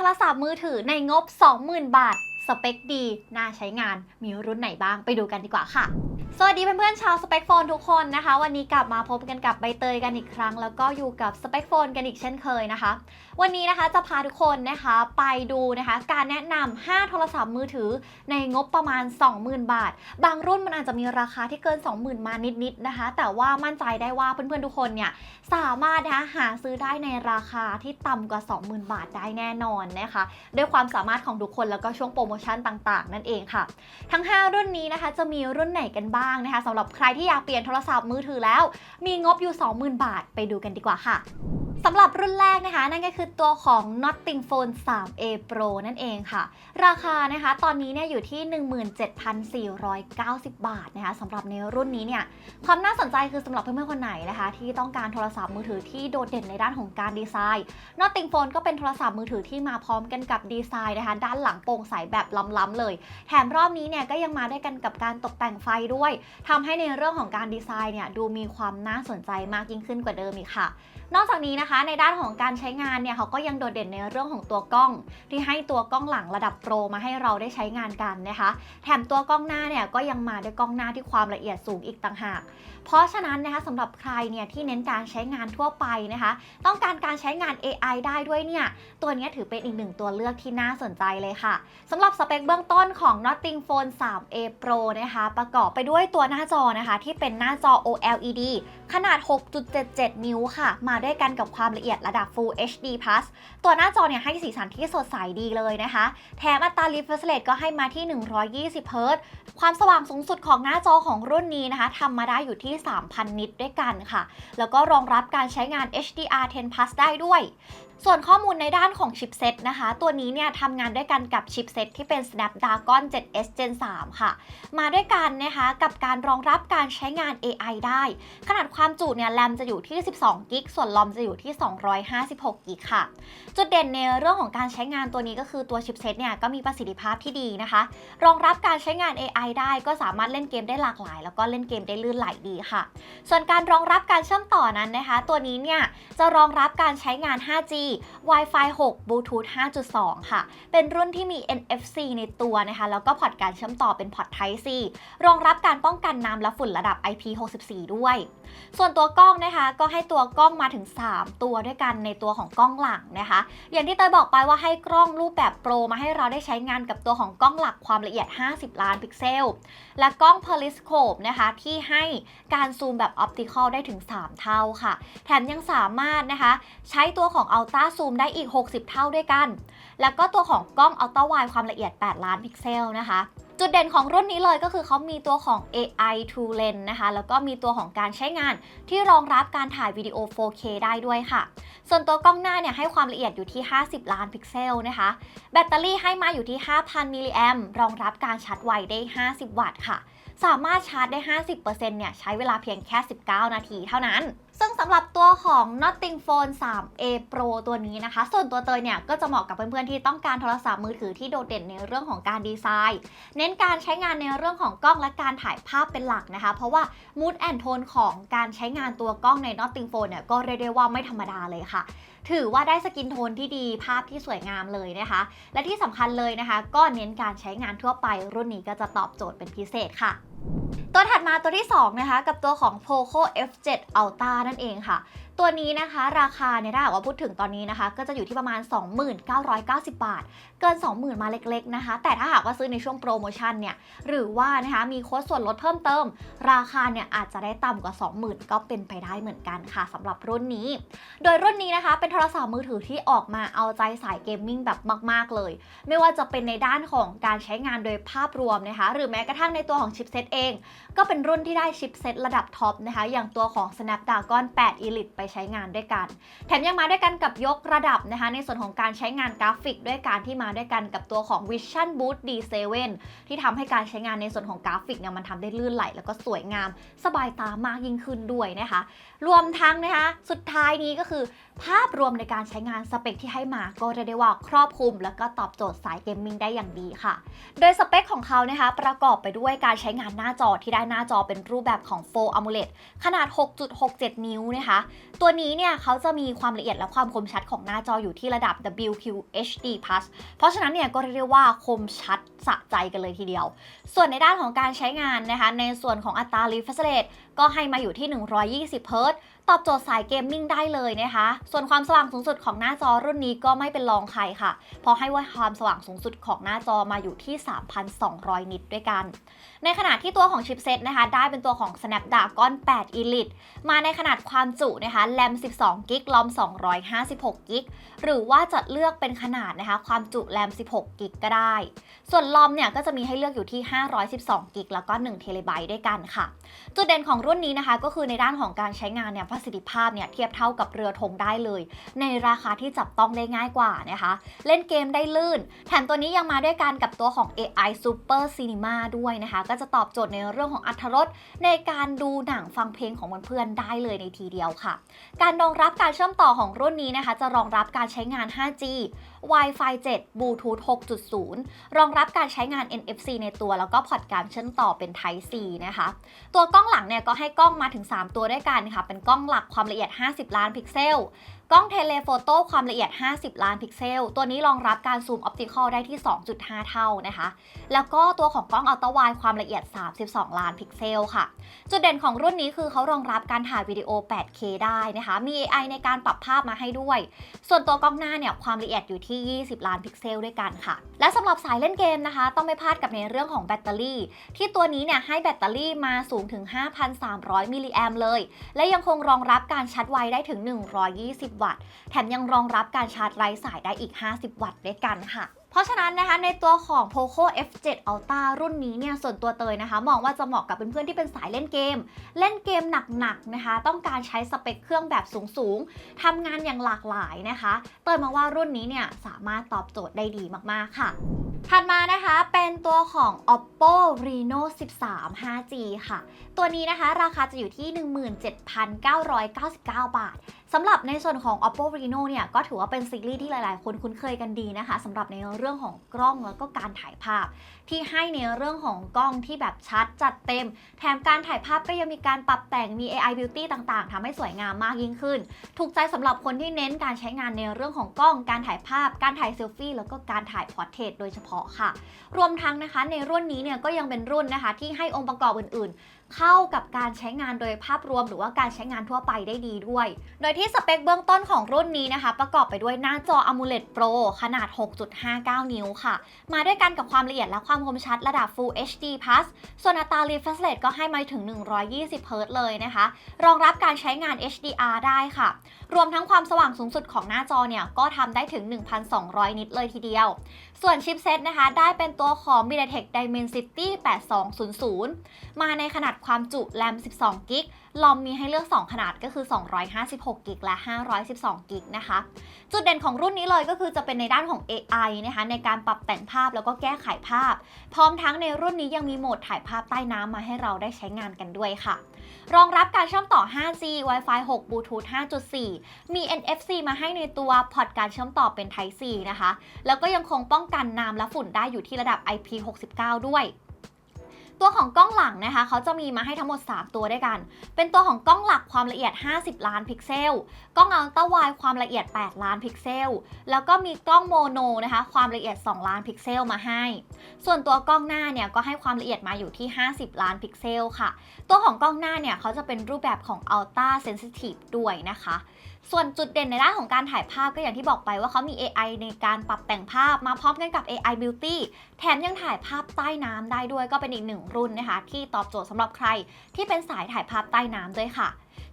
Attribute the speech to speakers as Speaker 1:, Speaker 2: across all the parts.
Speaker 1: ทรศัพท์มือถือในงบ 20,000 บาท สเปคดี น่าใช้งาน มีรุ่นไหนบ้างไปดูกันดีกว่าค่ะ สวัสดีเพื่อนๆชาวสเปคโฟนทุกคนนะคะ วันนี้กลับมาพบกันกับใบเตยกันอีกครั้ง แล้วก็อยู่กับสเปคโฟนกันอีกเช่นเคยนะคะ วันนี้นะคะจะพาทุกคนนะคะไปดูนะคะ การแนะนำ5โทรศัพท์มือถือในงบประมาณ 20,000 บาท บางรุ่นมันอาจจะมีราคาที่เกิน 20,000 มานิดๆนะคะ แต่ว่ามั่นใจได้ว่าเพื่อนๆทุกคนเนี่ยสามารถนะคะหาซื้อได้ในราคาที่ต่ำกว่า 20,000 บาทได้แน่นอนนะคะด้วยความสามารถของทุกคนแล้วก็ช่วงโปรโมชั่นต่าง ๆ นั่นเองค่ะ ทั้ง 5 รุ่นนี้นะคะจะมีรุ่นไหนกันบ้างนะคะสำหรับใครที่อยากเปลี่ยนโทรศัพท์มือถือแล้ว มีงบอยู่ 20,000 บาทไปดูกันดีกว่าค่ะ สำหรับรุ่นแรกนะคะ นั่นก็คือตัวของ Notting Phone 3A Pro นั่นเองค่ะ ราคานะคะตอนนี้เนี่ยอยู่ที่ 17,490 บาทนะคะสำหรับในรุ่นนี้เนี่ยความน่าสนใจคือสำหรับเพื่อนๆคนไหนนะคะ ที่ต้องการโทรศัพท์มือถือที่โดดเด่นในด้านของการดีไซน์ Notting Phone ก็เป็นโทรศัพท์มือถือที่มาพร้อมกันกับดีไซน์นะคะ ด้านหลังโปร่งใสแบบล้ำๆเลย แถมรอบนี้เนี่ยก็ยังมาได้วยกันกับการตกแต่งไฟด้วยทำให้ในเรื่องของการดีไซน์เนี่ยดูมีความน่าสนใจมากยิ่งขึ้นกว่าเดิมอีกค่ะ นอกจากนี้นะคะในด้านของการใช้งานเนี่ยเขาก็ยังโดดเด่นในเรื่องของตัวกล้อง ที่ให้ตัวกล้องหลังระดับโปรมาให้เราได้ใช้งานกันนะคะ แถมตัวกล้องหน้าเนี่ยก็ยังมาด้วยกล้องหน้าที่ความละเอียดสูงอีกต่างหาก เพราะฉะนั้นนะคะสำหรับใครเนี่ยที่เน้นการใช้งานทั่วไปนะคะ ต้องการการใช้งาน AI ได้ด้วยเนี่ย ตัวนี้ถือเป็นอีกหนึ่งตัวเลือกที่น่าสนใจเลยค่ะสำหรับสเปคเบื้องต้นของ Notting Phone 3A Pro นะคะ ประกอบไปด้วยตัวหน้าจอนะคะ ที่เป็นหน้าจอ OLED ขนาด 6.77 นิ้วค่ะ มาด้วยกันกับความละเอียดระดับ Full HD+ ตัวหน้าจอเนี่ยให้สีสันที่สดใสดีเลยนะคะ แถมอัตรา refresh rate ก็ให้มาที่ 120 Hz ความสว่างสูงสุดของหน้าจอของรุ่นนี้นะคะทำมาได้อยู่ที่3,000 นิตด้วยกันค่ะ แล้วก็รองรับการใช้งาน HDR10 Plus ได้ด้วย ส่วนข้อมูลในด้านของชิปเซตนะคะ ตัวนี้เนี่ยทำงานด้วยกันกับชิปเซตที่เป็น Snapdragon 7S Gen 3 ค่ะ มาด้วยกันนะคะกับการรองรับการใช้งาน AI ได้ ขนาดความจุเนี่ยแรมจะอยู่ที่ 12 กิก ส่วนลอมจะอยู่ที่ 256 กิกค่ะ จุดเด่นในเรื่องของการใช้งานตัวนี้ก็คือตัวชิปเซตเนี่ยก็มีประสิทธิภาพที่ดีนะคะ รองรับการใช้งาน AI ได้ก็สามารถเล่นเกมได้หลากหลาย แล้วก็เล่นเกมได้ลื่นไหลดีค่ะ ส่วนการรองรับการเชื่อมต่อนั้นนะคะ ตัวนี้เนี่ยจะรองรับการใช้งาน 5G Wi-Fi 6 Bluetooth 5.2 ค่ะ เป็นรุ่นที่มี NFC ในตัวนะคะ แล้วก็พอร์ตการเชื่อมต่อเป็นพอร์ต Type C รองรับการป้องกันน้ำและฝุ่นระดับ IP64 ด้วย ส่วนตัวกล้องนะคะ ก็ให้ตัวกล้องมาถึง 3 ตัวด้วยกันในตัวของกล้องหลังนะคะ อย่างที่เตยบอกไปว่าให้กล้องรูปแบบโปรมาให้เราได้ใช้งานกับตัวของกล้องหลักความละเอียด 50 ล้านพิกเซล และกล้อง periscope นะคะ ที่ให้การซูมแบบออปติคอลได้ถึง 3 เท่าค่ะ แถมยังสามารถนะคะ ใช้ตัวของ Ultra Zoom ได้อีก 60 เท่าด้วยกัน แล้วก็ตัวของกล้อง Ultra Wide ความละเอียด 8 ล้านพิกเซลนะคะ จุดเด่นของรุ่นนี้เลยก็คือเขามีตัวของ AI True Lens นะคะ แล้วก็มีตัวของการใช้งานที่รองรับการถ่ายวิดีโอ 4K ได้ด้วยค่ะ ส่วนตัวกล้องหน้าเนี่ยให้ความละเอียดอยู่ที่ 50 ล้านพิกเซลนะคะ แบตเตอรี่ให้มาอยู่ที่ 5,000 มิลลิแอมรองรับการชาร์จไวได้ 50 วัตต์ค่ะ สามารถชาร์จได้ 50%เนี่ยใช้เวลาเพียงแค่ 19 นาทีเท่านั้น ซึ่งสำหรับตัวของ Notting Phone 3A Pro ตัวนี้นะคะ ส่วนตัวเตยเนี่ยก็จะเหมาะกับเพื่อนๆ ที่ต้องการโทรศัพท์มือถือที่โดดเด่นในเรื่องของการดีไซน์ เน้นการใช้งานในเรื่องของกล้องและการถ่ายภาพเป็นหลักนะคะ เพราะว่า Mood and Tone ของการใช้งานตัวกล้องใน Notting Phone เนี่ยก็เรียกได้ว่าไม่ธรรมดาเลยค่ะ ถือว่าได้สกินโทนที่ดีภาพที่สวยงามเลยนะคะ และที่สำคัญเลยนะคะ ก็เน้นการใช้งานทั่วไป รุ่นนี้ก็จะตอบโจทย์เป็นพิเศษค่ะ ตัวถัดมาตัวที่2นะคะกับตัวของ Poco F7 Ultra นั่นเองค่ะ ตัวนี้นะคะราคาเนี่ยถ้าหากว่าพูดถึงตอนนี้นะคะ ก็จะอยู่ที่ประมาณ 2990 บาท เกิน 20,000 มาเล็กๆนะคะ แต่ถ้าหากว่าซื้อในช่วงโปรโมชั่นเนี่ยหรือว่านะคะมีโค้ดส่วนลดเพิ่มเติม ราคาเนี่ยอาจจะได้ต่ำกว่า 20,000 ก็เป็นไปได้เหมือนกันค่ะสำหรับรุ่นนี้ โดยรุ่นนี้นะคะเป็นโทรศัพท์มือถือที่ออกมาเอาใจสายเกมมิ่งแบบมาก ๆ เลย ไม่ว่าจะเป็นในด้านของการใช้งานโดยภาพรวมนะคะหรือแม้กระทั่งในตัวของชิปเซตเอง ก็เป็นรุ่นที่ได้ชิปเซตระดับท็อปนะคะอย่างตัวของ Snapdragon 8 Elite ไปใช้งานด้วยกัน แถมยังมาด้วยกันกับยกระดับนะคะ ในส่วนของการใช้งานกราฟิก ด้วยการที่มาด้วยกันกับตัวของ Vision Boost D7 ที่ทำให้การใช้งานในส่วนของกราฟิกเนี่ยมันทำได้ลื่นไหล แล้วก็สวยงามสบายตามากยิ่งขึ้นด้วยนะคะ รวมทั้งนะคะสุดท้ายนี้ก็คือ ภาพรวมในการใช้งานสเปคที่ให้มาก็เรียกได้ว่าครอบคลุม แล้วก็ตอบโจทย์สายเกมมิ่งได้อย่างดีค่ะ โดยสเปคของเขานะคะประกอบไปด้วยการใช้งานหน้าจอที่ได้หน้าจอเป็นรูปแบบของ Full AMOLED ขนาด 6.67 นิ้วนะคะตัวนี้เนี่ยเขาจะมีความละเอียดและความคมชัดของหน้าจออยู่ที่ระดับ WQHD+ เพราะฉะนั้นเนี่ยก็เรียกว่าคมชัดสะใจกันเลยทีเดียว ส่วนในด้านของการใช้งานนะคะ ในส่วนของอัตรา refresh rate ก็ให้มาอยู่ที่ 120 Hz ตอบโจทย์สายเกมมิ่งได้เลยนะคะ ส่วนความสว่างสูงสุดของหน้าจอรุ่นนี้ก็ไม่เป็นรองใครค่ะ เพราะให้ว่าความสว่างสูงสุดของหน้าจอมาอยู่ที่ 3,200 นิตด้วยกัน ในขณะที่ตัวของชิปเซตนะคะ ได้เป็นตัวของ Snapdragon 8 Elite มาในขนาดความจุนะคะแรม 12 กิกลอม 256 กิก หรือว่าจะเลือกเป็นขนาดนะคะ ความจุแรม 16 กิกก็ได้ ส่วนลอมเนี่ยก็จะมีให้เลือกอยู่ที่ 512 กิกแล้วก็1เทเลไบต์ด้วยกันค่ะจุดเด่นของรุ่นนี้นะคะก็คือในด้านของการใช้งานเนี่ยประสิทธิภาพเนี่ยเทียบเท่ากับเรือธงได้เลย ในราคาที่จับต้องได้ง่ายกว่านะคะ เล่นเกมได้ลื่น แถมตัวนี้ยังมาด้วยกันกับตัวของ AI Super Cinema ด้วยนะคะ ก็จะตอบโจทย์ในเรื่องของอัตรถรสในการดูหนังฟังเพลงของเพื่อนๆได้เลยในทีเดียวค่ะ การรองรับการเชื่อมต่อของรุ่นนี้นะคะ จะรองรับการใช้งาน 5G Wi-Fi 7 Bluetooth 6.0 รองรับการใช้งาน NFC ในตัว แล้วก็พอร์ตการเชื่อมต่อเป็น Type C นะคะ ตัวกล้องหลังเนี่ยก็ให้กล้องมาถึง 3 ตัวด้วยกันค่ะ เป็นกล้องหลักความละเอียด 50 ล้านพิกเซล กล้องเทเลโฟโต้ความละเอียด 50 ล้านพิกเซล ตัวนี้รองรับการซูมออปติคอลได้ที่ 2.5 เท่านะคะ แล้วก็ตัวของกล้องอัลตร้าไวด์ความละเอียด 32 ล้านพิกเซลค่ะ จุดเด่นของรุ่นนี้คือเขารองรับการถ่ายวิดีโอ 8K ได้นะคะ มี AI ในการปรับภาพมาให้ด้วย ส่วนตัวกล้องหน้าเนี่ยความละเอียดอยู่ที่ 20 ล้านพิกเซลด้วยกันค่ะ และสำหรับสายเล่นเกมนะคะ ต้องไม่พลาดกับในเรื่องของแบตเตอรี่ ที่ตัวนี้เนี่ยให้แบตเตอรี่มาสูงถึง 5,300 มิลลิแอมเลย และยังคงรองรับการชาร์จไวได้ถึง 120วัตต์ แถมยังรองรับการชาร์จไร้สายได้อีก 50 วัตต์ด้วยกันค่ะเพราะฉะนั้นนะคะในตัวของ Poco F7 Ultra รุ่นนี้เนี่ยส่วนตัวเตยนะคะ มองว่าจะเหมาะกับเพื่อนๆที่เป็นสายเล่นเกม เล่นเกมหนักๆนะคะ ต้องการใช้สเปคเครื่องแบบสูงๆทำงานอย่างหลากหลายนะคะ เตยมาว่ารุ่นนี้เนี่ยสามารถตอบโจทย์ได้ดีมากๆค่ะถัดมานะคะเป็นตัวของ oppo reno 13 5g ค่ะ ตัวนี้นะคะ ราคาจะอยู่ที่ 17,999 บาท สำหรับในส่วนของ oppo reno เนี่ยก็ถือว่าเป็นซีรีส์ที่หลาย ๆ คนคุ้นเคยกันดีนะคะสำหรับในเรื่องของกล้องแล้วก็การถ่ายภาพ ที่ให้ในเรื่องของกล้องที่แบบชัดจัดเต็ม แถมการถ่ายภาพก็ยังมีการปรับแต่งมี AI beauty ต่าง ๆทำให้สวยงามมากยิ่งขึ้น ถูกใจสำหรับคนที่เน้นการใช้งานในเรื่องของกล้อง การถ่ายภาพ การถ่ายเซลฟี่แล้วก็การถ่ายพอร์เทรตโดยเฉพาะค่ะ รวมทั้งนะคะในรุ่นนี้เนี่ยก็ยังเป็นรุ่นนะคะที่ให้องค์ประกอบอื่น ๆ เข้ากับการใช้งานโดยภาพรวมหรือว่าการใช้งานทั่วไปได้ดีด้วย โดยที่สเปคเบื้องต้นของรุ่นนี้นะคะ ประกอบไปด้วยหน้าจอ AMOLED Pro ขนาด 6.59 นิ้วค่ะ มาด้วยกันกับความละเอียดและความคมชัดระดับ Full HD Plus ส่วนอัตรา refresh rate ก็ให้มาถึง 120 Hz เลยนะคะ รองรับการใช้งาน HDR ได้ค่ะ รวมทั้งความสว่างสูงสุดของหน้าจอเนี่ย ก็ทำได้ถึง 1,200 นิตเลยทีเดียว ส่วนชิปเซตนะคะ ได้เป็นตัวของ MediaTek Dimensity 8200 มาในขนาดความจุแรม12กิกลอมมีให้เลือก 2 ขนาดก็คือ 256กิกและ 512กิกนะคะ จุดเด่นของรุ่นนี้เลยก็คือจะเป็นในด้านของ AI นะคะในการปรับแต่งภาพแล้วก็แก้ไขภาพ พร้อมทั้งในรุ่นนี้ยังมีโหมดถ่ายภาพใต้น้ำมาให้เราได้ใช้งานกันด้วยค่ะ รองรับการเชื่อมต่อ 5G Wi-Fi 6 Bluetooth 5.4 มี NFC มาให้ในตัวพอร์ตการเชื่อมต่อเป็น Type C นะคะ แล้วก็ยังคงป้องกันน้ำและฝุ่นได้อยู่ที่ระดับ IP69 ด้วย ตัวของกล้องหลังนะคะเขาจะมีมาให้ทั้งหมด 3 ตัวด้วยกัน เป็นตัวของกล้องหลักความละเอียด 50 ล้านพิกเซล กล้องอัลตร้าไวด์ความละเอียด 8 ล้านพิกเซล แล้วก็มีกล้องโมโนนะคะความละเอียด 2 ล้านพิกเซลมาให้ ส่วนตัวกล้องหน้าเนี่ยก็ให้ความละเอียดมาอยู่ที่ 50 ล้านพิกเซลค่ะ ตัวของกล้องหน้าเนี่ยเขาจะเป็นรูปแบบของ Ultra Sensitive ด้วยนะคะ ส่วนจุดเด่นในด้านของการถ่ายภาพก็อย่างที่บอกไปว่าเขามี AI ในการปรับแต่งภาพมาพร้อมกันกับ AI Beauty แถมยังถ่ายภาพใต้น้ำได้ด้วยก็เป็นอีกหนึ่งรุ่นนะคะ ที่ตอบโจทย์สำหรับใคร ที่เป็นสายถ่ายภาพใต้น้ำด้วยค่ะ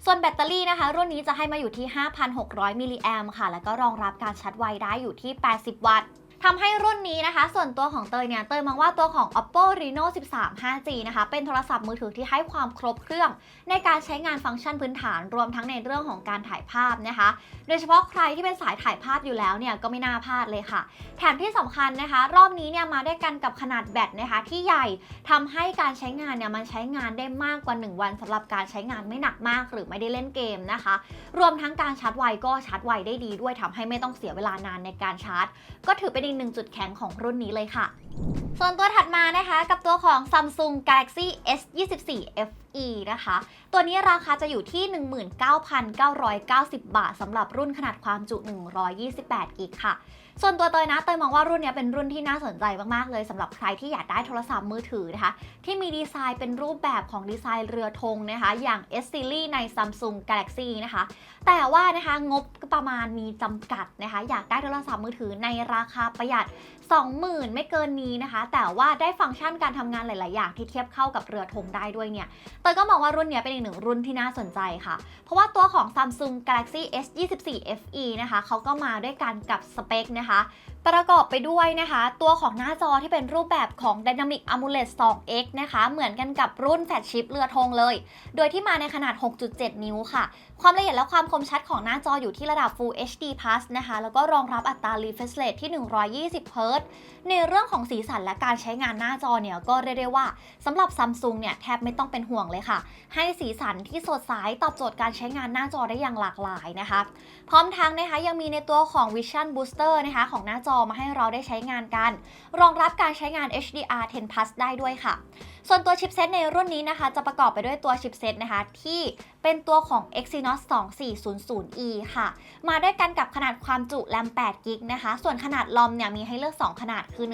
Speaker 1: ส่วนแบตเตอรี่นะคะ รุ่นนี้จะให้มาอยู่ที่ 5,600 มิลลิแอมค่ะ แล้วก็รองรับการชาร์จไวได้อยู่ที่ 80 วัตต์ ทำให้รุ่นนี้นะคะ ส่วนตัวของเตยเนี่ย เตยมองว่าตัวของ oppo reno 13 5g นะคะ เป็นโทรศัพท์มือถือที่ให้ความครบเครื่อง ในการใช้งานฟังก์ชันพื้นฐานรวมทั้งในเรื่องของการถ่ายภาพนะคะ โดยเฉพาะใครที่เป็นสายถ่ายภาพอยู่แล้วเนี่ย ก็ไม่น่าพลาดเลยค่ะ แถมที่สำคัญนะคะ รอบนี้เนี่ยมาด้วยกันกับขนาดแบตนะคะ ที่ใหญ่ทำให้การใช้งานเนี่ยมันใช้งานได้มากกว่า 1 วันสำหรับการใช้งานไม่หนักมาก หรือไม่ได้เล่นเกมนะคะ รวมทั้งการชาร์จไวก็ชาร์จไวได้ดีด้วยทำให้ไม่ต้องเสียเวลานานในการชาร์จ ก็ถือเป็นอีกหนึ่งจุดแข็งของรุ่นนี้เลยค่ะ ส่วนตัวถัดมานะคะกับตัวของ Samsung Galaxy S24 FE FE นะคะ ตัวนี้ราคาจะอยู่ที่ 19,990 บาทสำหรับรุ่นขนาดความจุ 128กิกค่ะ ส่วนตัวเตยนะเตยมองว่ารุ่นนี้เป็นรุ่นที่น่าสนใจมากๆเลยสำหรับใครที่อยากได้โทรศัพท์มือถือนะคะ ที่มีดีไซน์เป็นรูปแบบของดีไซน์เรือธงนะคะ อย่าง S Series ใน Samsung Galaxy นะคะ แต่ว่านะคะงบประมาณมีจำกัดนะคะ อยากได้โทรศัพท์มือถือในราคาประหยัด 20,000 ไม่เกินนี้นะคะ แต่ว่าได้ฟังก์ชันการทำงานหลาย ๆ อย่างที่เทียบเข้ากับเรือธงได้ด้วยเนี่ยเตยก็มองว่ารุ่นนี้เป็นอีกหนึ่งรุ่นที่น่าสนใจค่ะ เพราะว่าตัวของ Samsung Galaxy S24 FE นะคะเขาก็มาด้วยกันกับสเปคนะคะประกอบไปด้วยนะคะ ตัวของหน้าจอที่เป็นรูปแบบของ Dynamic AMOLED 2X นะคะ เหมือนกันกับรุ่นแฟลชชิปเรือธงเลย โดยที่มาในขนาด 6.7 นิ้วค่ะ ความละเอียดและความคมชัดของหน้าจออยู่ที่ระดับ Full HD Plus นะคะ แล้วก็รองรับอัตรา refresh rate ที่ 120 Hz ในเรื่องของสีสันและการใช้งานหน้าจอเนี่ยก็เรียกได้ว่าสำหรับ Samsung เนี่ยแทบไม่ต้องเป็นห่วงเลยค่ะ ให้สีสันที่สดใสตอบโจทย์การใช้งานหน้าจอได้อย่างหลากหลายนะคะ พร้อมทั้งนะคะยังมีในตัวของ Vision Booster นะคะของหน้าจอมาให้เราได้ใช้งานกัน รองรับการใช้งาน HDR 10 Plus ได้ด้วยค่ะ ส่วนตัวชิปเซตในรุ่นนี้นะคะ จะประกอบไปด้วยตัวชิปเซตนะคะที่เป็นตัวของ Exynos 2400E ค่ะ มาด้วยกันกับขนาดความจุแรม8กิกนะคะ ส่วนขนาดลอมเนี่ยมีให้เลือก 2 ขนาดคือ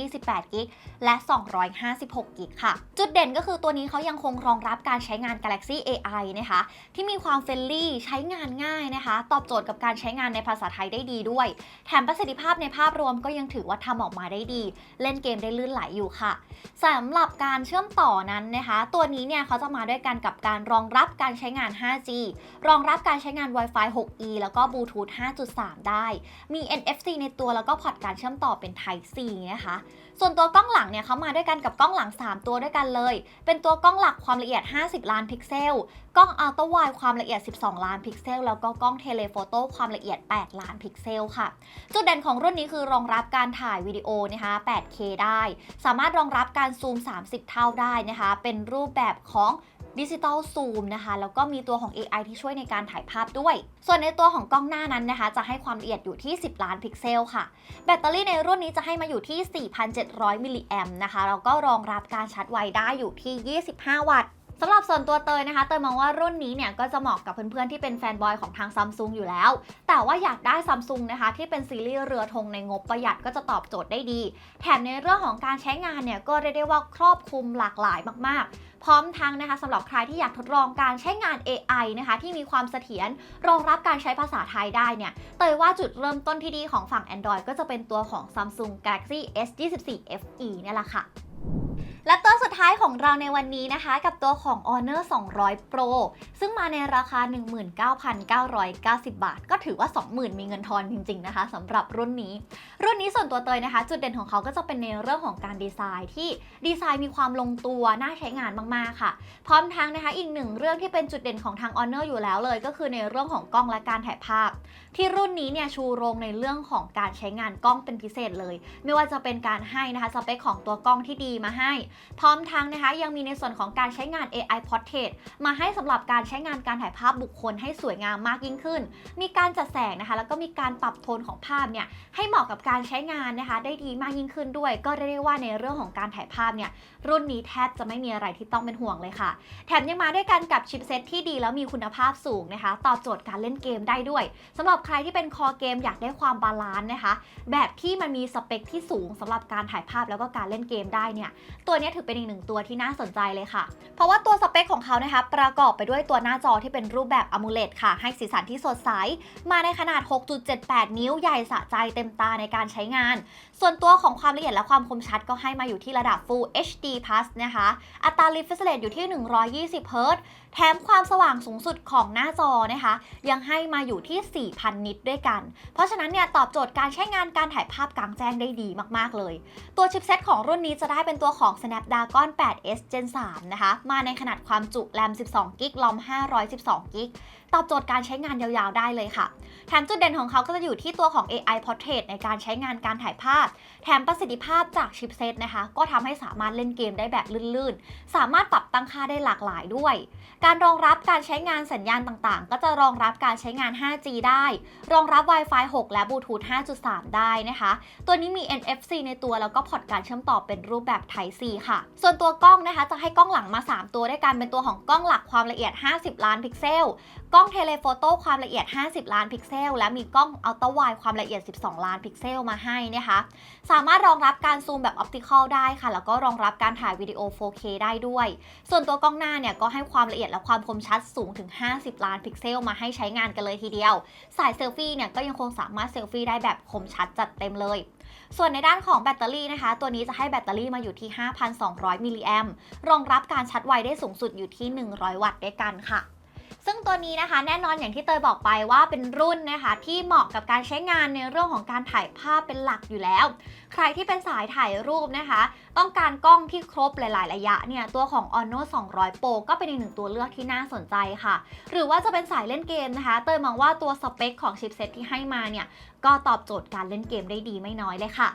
Speaker 1: 128กิกและ 256กิกค่ะ จุดเด่นก็คือตัวนี้เขายังคงรองรับการใช้งาน Galaxy AI นะคะ ที่มีความเฟรนลี่ใช้งานง่ายนะคะ ตอบโจทย์กับการใช้งานในภาษาไทยได้ดีด้วย แถมประสิทธิภาพในภาพรวมก็ยังถือว่าทำออกมาได้ดี เล่นเกมได้ลื่นไหลอยู่ค่ะสำหรับการเชื่อมต่อนั้นนะคะ ตัวนี้เนี่ยเขาจะมาด้วยกันกับการรองรับการใช้งาน 5G รองรับการใช้งาน Wi-Fi 6E แล้วก็ Bluetooth 5.3 ได้ มี NFC ในตัวแล้วก็พอร์ตการเชื่อมต่อเป็น Type C นะคะ ส่วนตัวกล้องหลังเนี่ยเขามาด้วยกันกับกล้องหลัง 3 ตัวด้วยกันเลย เป็นตัวกล้องหลักความละเอียด 50 ล้านพิกเซล กล้องอัลตร้าไวด์ความละเอียด 12 ล้านพิกเซล แล้วก็กล้องเทเลโฟโต้ความละเอียด 8 ล้านพิกเซลค่ะ จุดเด่นของรุ่นนี้คือรองรับการถ่ายวิดีโอนะคะ 8K ได้ สามารถรองรับการซูม 30 เท่าได้นะคะ เป็นรูปแบบของ ดิจิตอลซูมนะคะ แล้วก็มีตัวของ AI ที่ช่วยในการถ่ายภาพด้วย ส่วนในตัวของกล้องหน้านั้นนะคะ จะให้ความละเอียดอยู่ที่ 10 ล้านพิกเซลค่ะ แบตเตอรี่ในรุ่นนี้จะให้มาอยู่ที่ 4,700 มิลลิแอมนะคะ แล้วก็รองรับการชาร์จไวได้อยู่ที่ 25 วัตต์ สำหรับส่วนตัวเตยนะคะ เตยมองว่ารุ่นนี้เนี่ยก็จะเหมาะกับเพื่อนๆที่เป็นแฟนบอยของทางซัมซุงอยู่แล้ว แต่ว่าอยากได้ซัมซุงนะคะที่เป็นซีรีส์เรือธงในงบประหยัดก็จะตอบโจทย์ได้ดี แถมในเรื่องของการใช้งานเนี่ยก็เรียกได้ว่าครอบคลุมหลากหลายมากๆ พร้อมทั้งนะคะสำหรับใครที่อยากทดลองการใช้งาน AI นะคะที่มีความเสถียรรองรับการใช้ภาษาไทยได้เนี่ยเตยว่าจุดเริ่มต้นที่ดีของฝั่ง Android ก็จะเป็นตัวของ Samsung Galaxy S24 FE เนี่ยแหละค่ะ และตัวสุดท้ายของเราในวันนี้นะคะ กับตัวของ Honor 200 Pro ซึ่งมาในราคา 19,990 บาท ก็ถือว่า 20,000 มีเงินทอนจริง ๆ นะคะสำหรับรุ่นนี้ รุ่นนี้ส่วนตัวเตยนะคะ จุดเด่นของเขาก็จะเป็นในเรื่องของการดีไซน์ที่ดีไซน์มีความลงตัวน่าใช้งานมากๆค่ะ พร้อมทั้งนะคะอีกหนึ่งเรื่องที่เป็นจุดเด่นของทาง Honor อยู่แล้วเลย ก็คือในเรื่องของกล้องและการถ่ายภาพ ที่รุ่นนี้เนี่ยชูโรงในเรื่องของการใช้งานกล้องเป็นพิเศษเลย ไม่ว่าจะเป็นการให้นะคะสเปคของตัวกล้องที่ดีมาให้พร้อมทั้งนะคะยังมีในส่วนของการใช้งาน AI Portrait มาให้สำหรับการใช้งานการถ่ายภาพบุคคลให้สวยงามมากยิ่งขึ้น มีการจัดแสงนะคะ แล้วก็มีการปรับโทนของภาพเนี่ยให้เหมาะกับการใช้งานนะคะ ได้ดีมากยิ่งขึ้นด้วย ก็เรียกได้ว่าในเรื่องของการถ่ายภาพเนี่ยรุ่นนี้แทบจะไม่มีอะไรที่ต้องเป็นห่วงเลยค่ะ แถมยังมาด้วยกันกับชิปเซตที่ดีแล้วมีคุณภาพสูงนะคะ ตอบโจทย์การเล่นเกมได้ด้วยสำหรับใครที่เป็นคอเกมอยากได้ความบาลานซ์นะคะ แบบที่มันมีสเปคที่สูงสำหรับการถ่ายภาพแล้วก็การเล่นเกมได้เนี่ยตัวนี้ถือเป็นอีกหนึ่งตัวที่น่าสนใจเลยค่ะ เพราะว่าตัวสเปคของเขานะคะประกอบไปด้วยตัวหน้าจอที่เป็นรูปแบบอมูเลตค่ะ ให้สีสันที่สดใส มาในขนาด 6.78 นิ้วใหญ่สะใจเต็มตาในการใช้งาน ส่วนตัวของความละเอียดและความคมชัดก็ให้มาอยู่ที่ระดับ Full HD Plus นะคะ อัตรา refresh rate อยู่ที่ 120 Hz แถมความสว่างสูงสุดของหน้าจอนะคะ ยังให้มาอยู่ที่ 4,000 นิตด้วยกัน เพราะฉะนั้นเนี่ยตอบโจทย์การใช้งานการถ่ายภาพกลางแจ้งได้ดีมากๆเลย ตัวชิปเซตของรุ่นนี้จะได้เป็นตัวของ Snapdragon 8S Gen 3 นะคะ มาในขนาดความจุแรม 12 g b ลอม 512 g b ตอบโจทย์การใช้งานยาวๆได้เลยค่ะ แถมจุดเด่นของเขาก็จะอยู่ที่ตัวของ AI Portrait ในการใช้งานการถ่ายภาพ แถมประสิทธิภาพจากชิปเซตนะคะ ก็ทำให้สามารถเล่นเกมได้แบบลื่นๆ สามารถปรับตั้งค่าได้หลากหลายด้วยการรองรับการใช้งานสัญญาณต่างๆ ก็จะรองรับการใช้งาน 5G ได้ รองรับ Wi-Fi 6 และ Bluetooth 5.3 ได้นะคะ ตัวนี้มี NFC ในตัวแล้วก็พอร์ตการเชื่อมต่อเป็นรูปแบบ Type C ค่ะ ส่วนตัวกล้องนะคะ จะให้กล้องหลังมา 3 ตัวด้วยกัน เป็นตัวของกล้องหลักความละเอียด 50 ล้านพิกเซล กล้องเทเลโฟโต้ความละเอียด 50 ล้านพิกเซล และมีกล้องอัลตร้าไวด์ความละเอียด 12 ล้านพิกเซลมาให้นะคะ สามารถรองรับการซูมแบบออปติคอลได้ค่ะ แล้วก็รองรับการถ่ายวิดีโอ 4K ได้ด้วย ส่วนตัวกล้องหน้าเนี่ยก็ให้ความละเอียดและความคมชัดสูงถึง 50 ล้านพิกเซลมาให้ใช้งานกันเลยทีเดียว สายเซลฟี่เนี่ยก็ยังคงสามารถเซลฟี่ได้แบบคมชัดจัดเต็มเลย ส่วนในด้านของแบตเตอรี่นะคะ ตัวนี้จะให้แบตเตอรี่มาอยู่ที่ 5,200 มิลลิแอมรองรับการชาร์จไวได้สูงสุดอยู่ที่ 100 วัตต์ด้วยกันค่ะ ซึ่งตัวนี้นะคะแน่นอนอย่างที่เตยบอกไปว่าเป็นรุ่นนะคะ ที่เหมาะกับการใช้งานในเรื่องของการถ่ายภาพเป็นหลักอยู่แล้ว ใครที่เป็นสายถ่ายรูปนะคะ ต้องการกล้องที่ครบหลาย ๆ ระยะเนี่ยตัวของ Ono 200 Pro ก็เป็นอีกหนึ่งตัวเลือกที่น่าสนใจค่ะ หรือว่าจะเป็นสายเล่นเกมนะคะ เตยมองว่าตัวสเปคของชิปเซตที่ให้มาเนี่ยก็ตอบโจทย์การเล่นเกมได้ดีไม่น้อยเลยค่ะ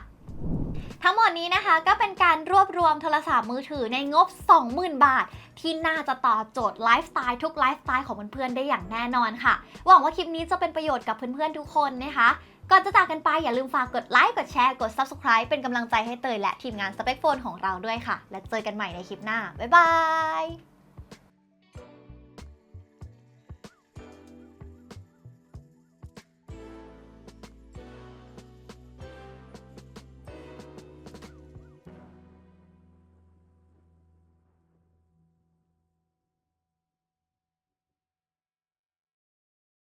Speaker 1: ทั้งหมดนี้นะคะก็เป็นการรวบรวมโทรศัพท์มือถือในงบ 20,000 บาท ที่น่าจะตอบโจทย์ไลฟ์สไตล์ทุกไลฟ์สไตล์ของเพื่อนๆได้อย่างแน่นอนค่ะ หวังว่าคลิปนี้จะเป็นประโยชน์กับเพื่อนๆทุกคนนะคะ ก่อนจะจากกันไปอย่าลืมฝากกดไลค์ กดแชร์ กด Subscribe เป็นกำลังใจให้เตยและทีมงานสเปคโฟนของเราด้วยค่ะ และเจอกันใหม่ในคลิปหน้า บ๊ายบาย